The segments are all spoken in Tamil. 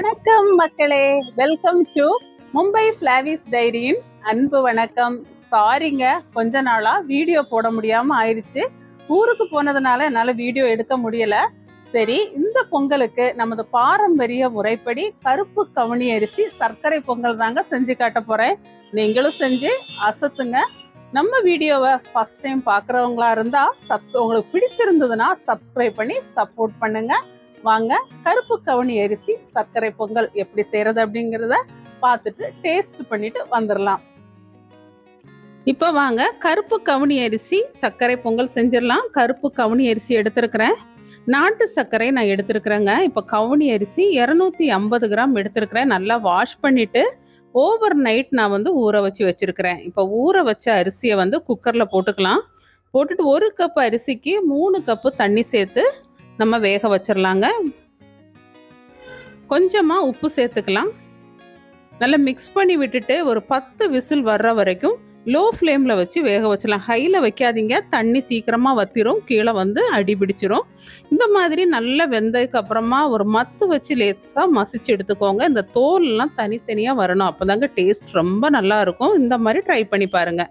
வணக்கம் மக்களே. வெல்கம் டு மும்பை பிளாவிஸ் டைரியின் அன்பு வணக்கம். சாரிங்க கொஞ்ச நாளா வீடியோ போட முடியாம ஆயிடுச்சு ஊருக்கு போனதுனால என்னால வீடியோ எடுக்க முடியல. சரி இந்த பொங்கலுக்கு நமது பாரம்பரிய முறைப்படி கருப்பு கவனி அரிசி சர்க்கரை பொங்கல் தாங்க செஞ்சு காட்ட போறேன். நீங்களும் செஞ்சு அசத்துங்க. நம்ம வீடியோவை ஃபர்ஸ்ட் டைம் பார்க்குறவங்களா இருந்தா சப்ஸ் உங்களுக்கு பிடிச்சிருந்ததுன்னா சப்ஸ்கிரைப் பண்ணி சப்போர்ட் பண்ணுங்க. வாங்க. கருப்பு கவுனி அரிசி சர்க்கரை பொங்கல் எப்படி செய்யறது அப்படிங்கிறத பார்த்துட்டு டேஸ்ட் பண்ணிட்டு வந்துடலாம் இப்போ வாங்க. கருப்பு கவுனி அரிசி சர்க்கரை பொங்கல் செஞ்சிடலாம் கருப்பு கவுனி அரிசி எடுத்திருக்கிறேன். நாட்டு சர்க்கரை நான் எடுத்திருக்கிறேங்க. இப்போ கவுனி அரிசி இரநூத்தி ஐம்பது கிராம் எடுத்திருக்கிறேன். நல்லா வாஷ் பண்ணிவிட்டு ஓவர் நைட் நான் வந்து ஊற வச்சு வச்சுருக்கிறேன். இப்போ ஊற வச்ச அரிசியை வந்து குக்கரில் போட்டுக்கலாம். போட்டுட்டு ஒரு கப் அரிசிக்கு மூணு கப்பு தண்ணி சேர்த்து நம்ம வேக வச்சிடலாங்க கொஞ்சமாக உப்பு சேர்த்துக்கலாம். நல்லா மிக்ஸ் பண்ணி விட்டுட்டு ஒரு பத்து விசில் வர்ற வரைக்கும் லோ ஃப்ளேமில் வச்சு வேக வச்சிடலாம் ஹையில் வைக்காதீங்க. தண்ணி சீக்கிரமாக வத்திரும். கீழே வந்து அடி பிடிச்சிரும். இந்த மாதிரி நல்லா வெந்ததுக்கு அப்புறமா ஒரு மத்து வச்சு லேசாக மசிச்சு எடுத்துக்கோங்க. இந்த தோல்லாம் தனித்தனியாக வரணும். அப்போ தாங்க டேஸ்ட் ரொம்ப நல்லா இருக்கும். இந்த மாதிரி ட்ரை பண்ணி பாருங்க.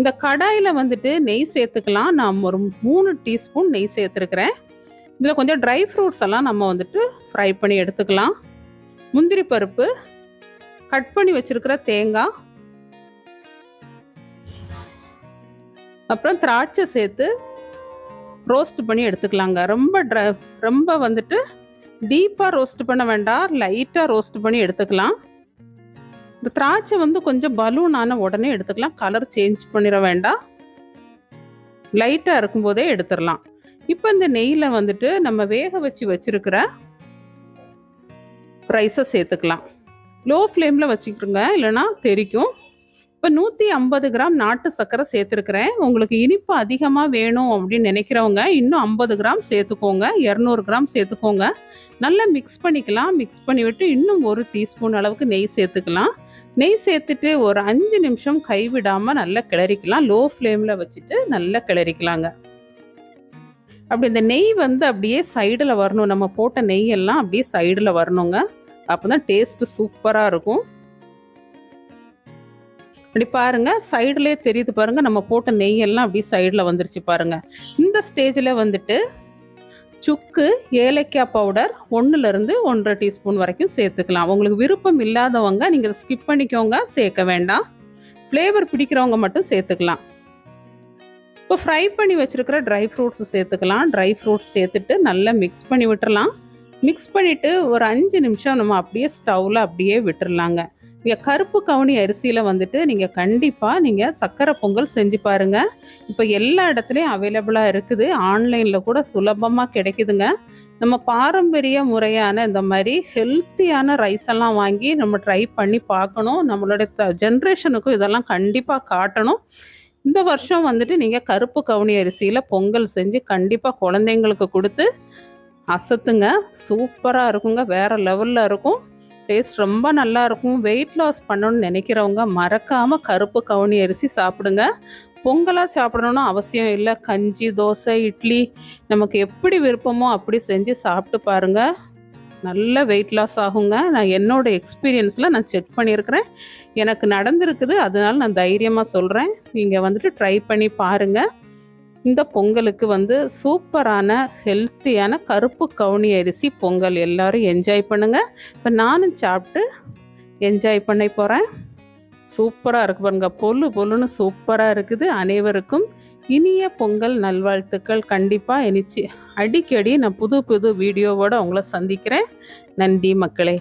இந்த கடாயில் வந்துட்டு நெய் சேர்த்துக்கலாம். நான் ஒரு மூணு டீஸ்பூன் நெய் சேர்த்துருக்குறேன். இதில் கொஞ்சம் ட்ரை ஃப்ரூட்ஸ் எல்லாம் நம்ம வந்துட்டு ஃப்ரை பண்ணி எடுத்துக்கலாம். முந்திரி பருப்பு கட் பண்ணி வச்சுருக்கிற தேங்காய் அப்புறம் திராட்சை சேர்த்து ரோஸ்ட் பண்ணி எடுத்துக்கலாங்க. ரொம்ப ட்ரை ரொம்ப வந்துட்டு டீப்பாக ரோஸ்ட் பண்ண வேண்டாம் லைட்டாக ரோஸ்ட் பண்ணி எடுத்துக்கலாம். இந்த திராட்சை வந்து கொஞ்சம் பலூன் ஆன உடனே எடுத்துக்கலாம். கலர் சேஞ்ச் பண்ணிட வேண்டாம். லைட்டாக இருக்கும்போதே எடுத்துடலாம். இப்போ இந்த நெய்யில் வந்துட்டு நம்ம வேக வச்சு வச்சுருக்கிற ரைஸை சேர்த்துக்கலாம். லோ ஃப்ளேமில் வச்சுக்கிறோங்க இல்லைன்னா தெரிக்கும். இப்போ நூற்றி ஐம்பது கிராம் நாட்டு சர்க்கரை சேர்த்துருக்குறேன். உங்களுக்கு இனிப்பு அதிகமாக வேணும் அப்படின்னு நினைக்கிறவங்க இன்னும் ஐம்பது கிராம் சேர்த்துக்கோங்க. இரநூறு கிராம் சேர்த்துக்கோங்க. நல்லா மிக்ஸ் பண்ணிக்கலாம். மிக்ஸ் பண்ணி விட்டு இன்னும் ஒரு டீஸ்பூன் அளவுக்கு நெய் சேர்த்துக்கலாம். நெய் சேர்த்துட்டு ஒரு அஞ்சு நிமிஷம் கைவிடாமல் நல்லா கிளறிக்கலாம். லோ ஃப்ளேமில் வச்சுட்டு நல்லா கிளறிக்கலாங்க. அப்படி இந்த நெய் வந்து அப்படியே சைடில் வரணும். நம்ம போட்ட நெய் எல்லாம் அப்படியே சைடில் வரணுங்க. அப்போ தான் டேஸ்ட்டு சூப்பராக இருக்கும். அப்படி பாருங்கள் சைடுலேயே தெரியுது பாருங்கள் நம்ம போட்ட நெய் எல்லாம் அப்படியே சைடில் வந்துருச்சு பாருங்கள் இந்த ஸ்டேஜில் வந்துட்டு சுக்கு ஏலக்காய் பவுடர் ஒன்றுலேருந்து ஒன்றரை டீஸ்பூன் வரைக்கும் சேர்த்துக்கலாம். உங்களுக்கு விருப்பம் இல்லாதவங்க நீங்கள் ஸ்கிப் பண்ணிக்கோங்க சேர்க்க வேண்டாம். ஃப்ளேவர் பிடிக்கிறவங்க மட்டும் சேர்த்துக்கலாம். இப்போ ஃப்ரை பண்ணி வச்சுருக்கிற ட்ரை ஃப்ரூட்ஸ் சேர்த்துக்கலாம். ட்ரை ஃப்ரூட்ஸ் சேர்த்துட்டு நல்லா மிக்ஸ் பண்ணி விட்டுறலாம். மிக்ஸ் பண்ணிவிட்டு ஒரு அஞ்சு நிமிஷம் நம்ம அப்படியே ஸ்டவ்வில் அப்படியே விட்டுடலாங்க இங்கே கருப்பு கவுனி அரிசியில் வந்துட்டு நீங்கள் கண்டிப்பாக நீங்கள் சக்கரை பொங்கல் செஞ்சு பாருங்கள் இப்போ எல்லா இடத்துலையும் அவைலபிளாக இருக்குது. ஆன்லைனில் கூட சுலபமாக கிடைக்குதுங்க. நம்ம பாரம்பரிய முறையான இந்த மாதிரி ஹெல்த்தியான ரைஸ் எல்லாம் வாங்கி நம்ம ட்ரை பண்ணி பார்க்கணும். நம்மளோட த ஜென்ரேஷனுக்கும் இதெல்லாம் கண்டிப்பாக காட்டணும். இந்த வருஷம் வந்துட்டு நீங்கள் கருப்பு கவுனி அரிசியில் பொங்கல் செஞ்சு கண்டிப்பாக குழந்தைங்களுக்கு கொடுத்து அசத்துங்க. சூப்பராக இருக்குங்க. வேறு லெவலில் இருக்கும். டேஸ்ட் ரொம்ப நல்லா இருக்கும். வெயிட் லாஸ் பண்ணணும்னு நினைக்கிறவங்க மறக்காமல் கருப்பு கவுனி அரிசி சாப்பிடுங்க. பொங்கலாக சாப்பிடணும்னு அவசியம் இல்லை. கஞ்சி தோசை இட்லி நமக்கு எப்படி விருப்பமோ அப்படி செஞ்சு சாப்பிட்டு பாருங்கள் நல்ல வெயிட் லாஸ் ஆகுங்க. நான் என்னோட எக்ஸ்பீரியன்ஸில் நான் செக் பண்ணியிருக்கிறேன். எனக்கு நடந்திருக்குது. அதனால நான் தைரியமாக சொல்கிறேன் நீங்கள் வந்துட்டு ட்ரை பண்ணி பாருங்கள் இந்த பொங்கலுக்கு வந்து சூப்பரான ஹெல்த்தியான கருப்பு கவுனி அரிசி பொங்கல். எல்லோரும் என்ஜாய் பண்ணுங்கள் இப்போ நானும் சாப்பிட்டு என்ஜாய் பண்ண போகிறேன் சூப்பராக இருக்குது பாருங்கள் பொல்லு பொல்லுன்னு சூப்பராக இருக்குது. அனைவருக்கும் இனிய பொங்கல் நல்வாழ்த்துக்கள். கண்டிப்பாக இனிச்சு அடிக்கடி நான் புது புது வீடியோவோடு உங்களை சந்திக்கிறேன். நன்றி மக்களே.